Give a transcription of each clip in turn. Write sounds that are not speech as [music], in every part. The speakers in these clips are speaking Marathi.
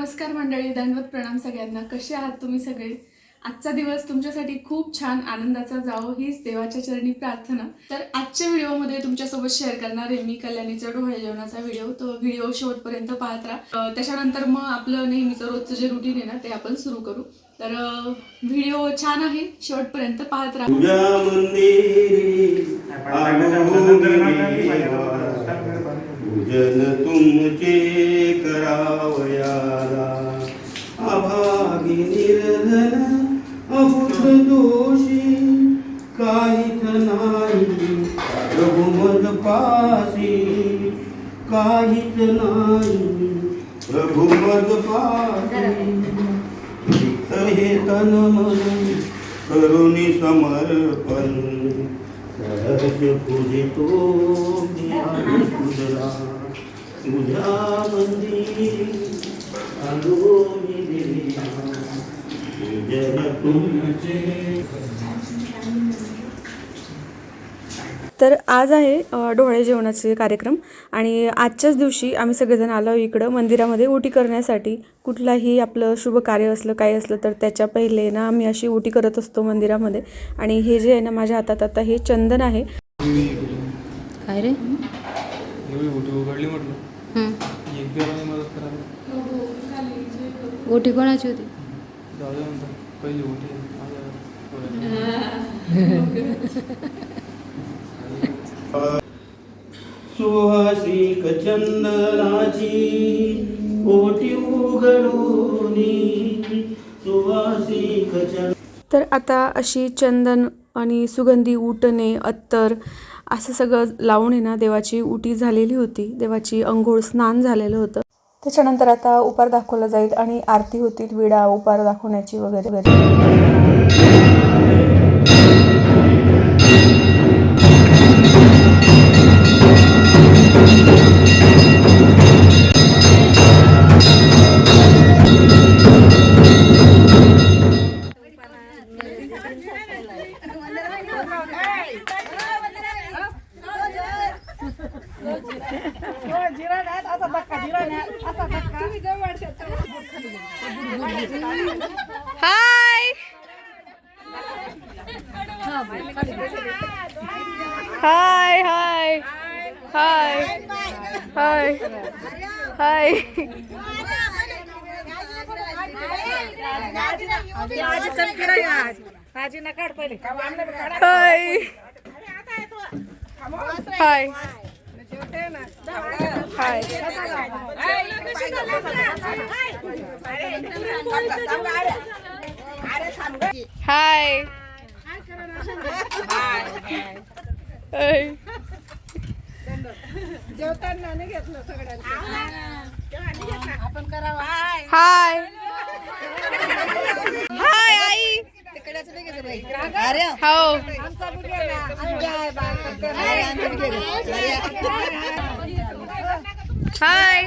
नमस्कार मंडळी दंडवत प्रणाम सगळ्यांना. कसे आहात तुम्ही सगळे? आजचा दिवस तुमच्यासाठी खूप छान आनंदाचा जावो हीच देवाच्या चरणी प्रार्थना. तर आजच्या व्हिडिओमध्ये तुमच्यासोबत शेअर करणार आहे मी कल्याणीच्या डोळे जेवणाचा व्हिडिओ. तो व्हिडिओ शेवटपर्यंत पाहत राहा. त्याच्यानंतर मग आपलं नेहमीचं रोजचं जे रुटीन आहे ना ते आपण सुरू करू. तर व्हिडिओ छान आहे शेवटपर्यंत पाहत राहा. तुमचे अभागी निर्धन अभूत दोषी काहीच नाही प्रभुमद पासी काहीच नाही प्रभुमद पासी हे तन मन करुणी समर्पण सहज पूजितो गुजरा गुजरा मंदिर अनुमी दिली तर आज आहे डोळे जेवणाचे कार्यक्रम आणि आजच्याच दिवशी आम्ही सगळेजण आलो इकडं मंदिरामध्ये ओटी करण्यासाठी. कुठलाही आपलं शुभ कार्य असलं काही असलं तर त्याच्या पहिले ना आम्ही अशी ओटी करत असतो मंदिरामध्ये. आणि हे जे आहे ना माझ्या हातात आता हे चंदन आहे. काय रे? हं. ओटी कोणाची होती? जाऊ दे म्हणतो पहिली मोठी माझ्या सुहासिक चंदनाची ओटी उघडूनी. सुहासिक चंद तर आता अशी चंदन आणि सुगंधी उटणे अत्तर असं सगळं लावून आहे ना देवाची उटी झालेली होती. देवाची अंघोळ स्नान झालेलं होतं. त्याच्यानंतर आता उपार दाखवला जाईल आणि आरती होतील विडा उपार दाखवण्याची वगैरे वगैरे. हाय. हाय हाय. हाय. हाय. हाय. हाय. हाय. हाय. हाय. हाय. हाय. आई. अरे हो हाय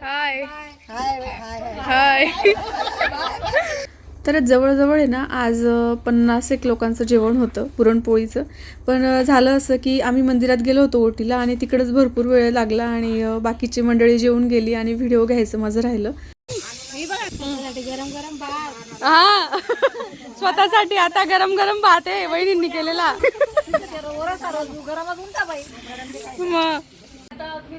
हाय हाय तर जवळजवळ आहे ना आज पन्नास एक लोकांचं जेवण होतं पुरणपोळीचं. पण झालं असं की आम्ही मंदिरात गेलो होतो ओटीला आणि तिकडंच भरपूर वेळ लागला आणि बाकीची मंडळी जेवून गेली आणि व्हिडिओ घ्यायचं माझं राहिलं. हा. स्वतःसाठी आता गरम गरम भात आहे वहिनींनी केलेला. [laughs]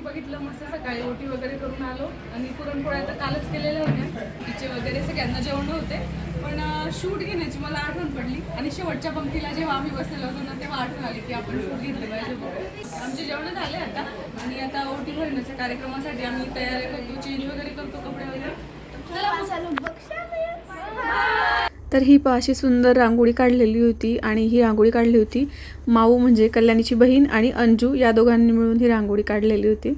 बघितलं मस्त सकाळी ओटी वगैरे करून आलो. आणि पुरणपोळ्या तर कालच केलेल्या होत्या. तिचे वगैरे सगळ्यांना जेवण होते. पण शूट घेण्याची मला आठवण पडली. आणि शेवटच्या पंक्तीला जेव्हा आम्ही बसलेलो होतो ना तेव्हा आठवण आली की आपण शूट घेतलं पाहिजे. आमचे जेवण झाले आता. आणि आता ओटी भरण्याच्या कार्यक्रमासाठी आम्ही तयारी करतो चेंज वगैरे करतो कपडे वगैरे. तर ही पहा अशी सुंदर रांगोळी काढलेली होती आणि ही रांगोळी काढली होती माऊ म्हणजे कल्याणीची बहीण आणि अंजू या दोघांनी मिळून ही रांगोळी काढलेली होती.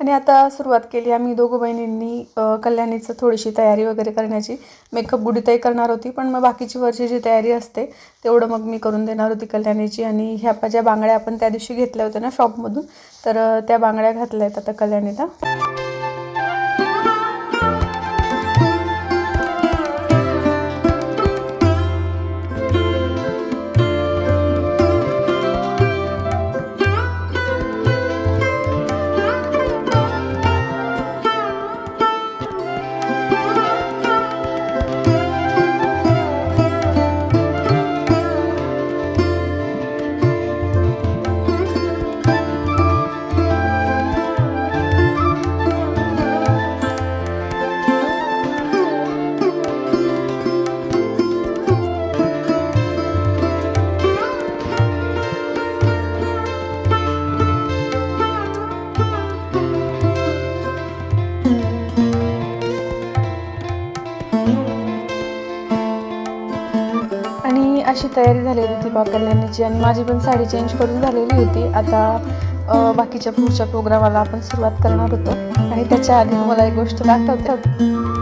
आणि आता सुरुवात केली आम्ही दोघं बहिणींनी कल्याणीचं थोडीशी तयारी वगैरे करण्याची. मेकअप बुडीताई करणार होती पण मग बाकीची वरची जी तयारी असते तेवढं मग मी करून देणार होती कल्याणीची. आणि ह्या ज्या बांगड्या आपण त्या दिवशी घेतल्या होत्या ना शॉपमधून तर त्या बांगड्या घातल्या आहेत आता कल्याणीला. तयारी झालेली होती बा कल्याणीची आणि माझी पण साडी चेंज करून झालेली होती. आता बाकीच्या पुढच्या प्रोग्रामाला आपण सुरुवात करणार होतो. आणि त्याच्या आधी मला एक गोष्ट दाखवते.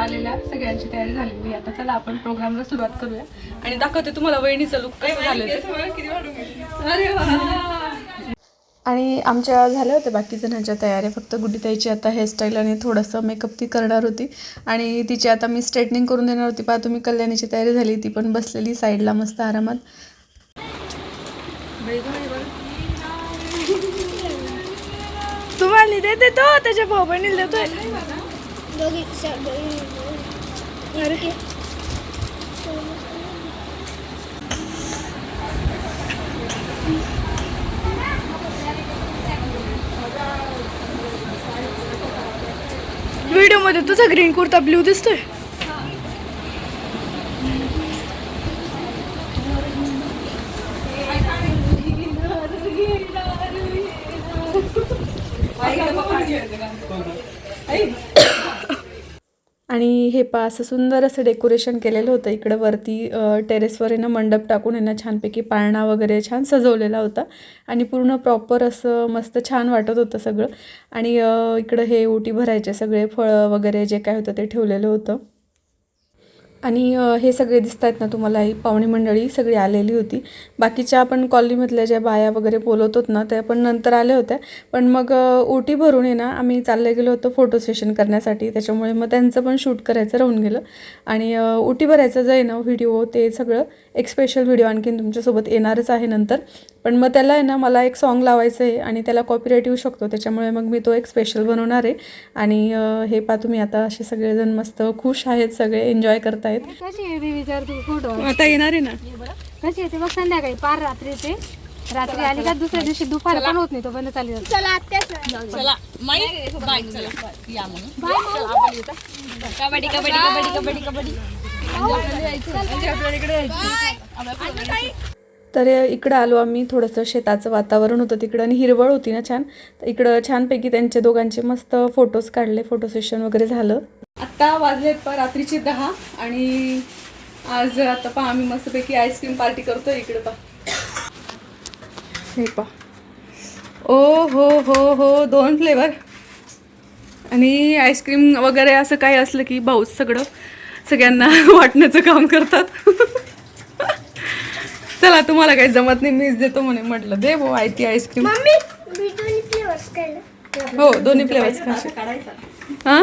आलेल्या सगळ्यांची तयारी झालेली आहे. आता चला आपण प्रोग्रामला सुरुवात करूया. आणि दाखवते तुम्हाला वहिनीचं लुक कसं झालं. अरे आणि आमच्या झाल्या होत्या बाकी जणांच्या तयाऱ्या फक्त गुड्डीताईची आता हेअरस्टाईल आणि थोडंसं मेकअप ती करणार होती. आणि तिची आता मी स्ट्रेटनिंग करून देणार होती. पहा तुम्ही कल्याणीची तयारी झाली. ती पण बसलेली साईडला मस्त आरामात. तुम्हाला देते तो त्याच्या भाऊ बहिणीला देतोय. व्हिडिओमध्ये तुझा ग्रीन कुर्ता ब्ल्यू दिसतोय आणि हे पा असं सुंदर असं डेकोरेशन केलेलं होतं. इकडं वरती टेरेसवर ना मंडप टाकून यांना छानपैकी पाळणा वगैरे छान सजवलेला होता. आणि पूर्ण प्रॉपर असं मस्त छान वाटत होतं सगळं. आणि इकडं हे ओटी भरायचे सगळे फळं वगैरे जे काय होतं ते ठेवलेलं होतं. आणि हे सगळे दिसत आहेत ना तुम्हाला ही पाहुणी मंडळी सगळी आलेली होती. बाकीच्या आपण कॉलनीमधल्या ज्या बाया वगैरे बोलवत ना त्या पण नंतर आल्या होत्या. पण मग ओटी भरून आहे ना आम्ही चालले गेलो होतो फोटो सेशन करण्यासाठी. त्याच्यामुळे मग त्यांचं पण शूट करायचं राहून गेलं. आणि ओटी भरायचं जे आहे ना व्हिडिओ ते सगळं एक स्पेशल व्हिडिओ आणखीन तुमच्यासोबत येणारच आहे नंतर. पण मग त्याला आहे ना मला एक सॉन्ग लावायचं आहे आणि त्याला कॉपीराईट येऊ शकतो. त्याच्यामुळे मग मी तो एक स्पेशल बनवणार आहे. आणि हे पा तुम्ही आता असे सगळेजण मस्त खुश आहेत सगळे एन्जॉय करतायत कशी आहे? ती विचार तू फोटो आता येणार आहे ना? कशी आहे ते? बघ संध्याकाळी पार रात्रीचे रात्री आली का दुसऱ्या दिवशी दुपार पण होत नाही तो बंद चालली जातो तर इकडं आलो आम्ही थोडंसं शेताचं वातावरण होतं तिकडं आणि हिरवळ होती ना छान. तर इकडं छानपैकी त्यांचे दोघांचे मस्त फोटोज काढले फोटो सेशन वगैरे झालं. आत्ता वाजलेत पा रात्रीचे दहा आणि आज आता पहा आम्ही मस्तपैकी आईस्क्रीम पार्टी करतोय इकडे पा. हे पा. ओ हो हो हो दोन फ्लेवर आणि आईस्क्रीम वगैरे असं काही असलं की भाऊच सगळं सगळ्यांना [laughs] वाटण्याचं काम करतात. [laughs] चला तुम्हाला काही जमत नाही मीच देतो म्हणे म्हटलं दे भाऊ आयती आईस्क्रीम हो दोन्ही फ्लेवर्स खायचे. हां?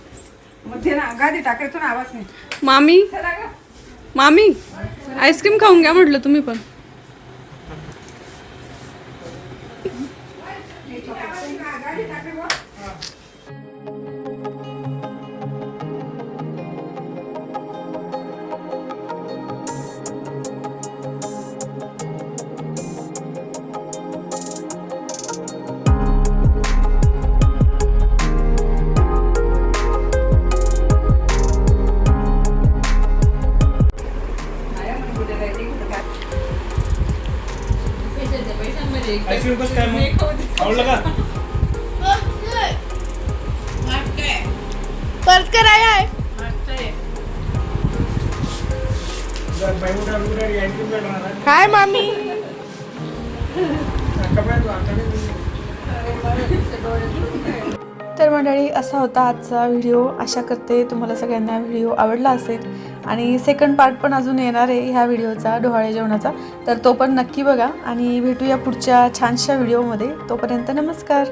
मामी? मामी? आईस्क्रीम खाऊन घ्या म्हटलं तुम्ही पण. काय मामी? तर मंडळी असा होता आजचा व्हिडिओ. आशा करते तुम्हाला सगळ्यांना व्हिडिओ आवडला असेल. आणि सेकंड पार्ट पण अजून येणार आहे ह्या व्हिडिओचा डोहाळे जेवणाचा. तर तो पण नक्की बघा. आणि भेटूया पुढच्या छानशा व्हिडिओमध्ये. तोपर्यंत नमस्कार.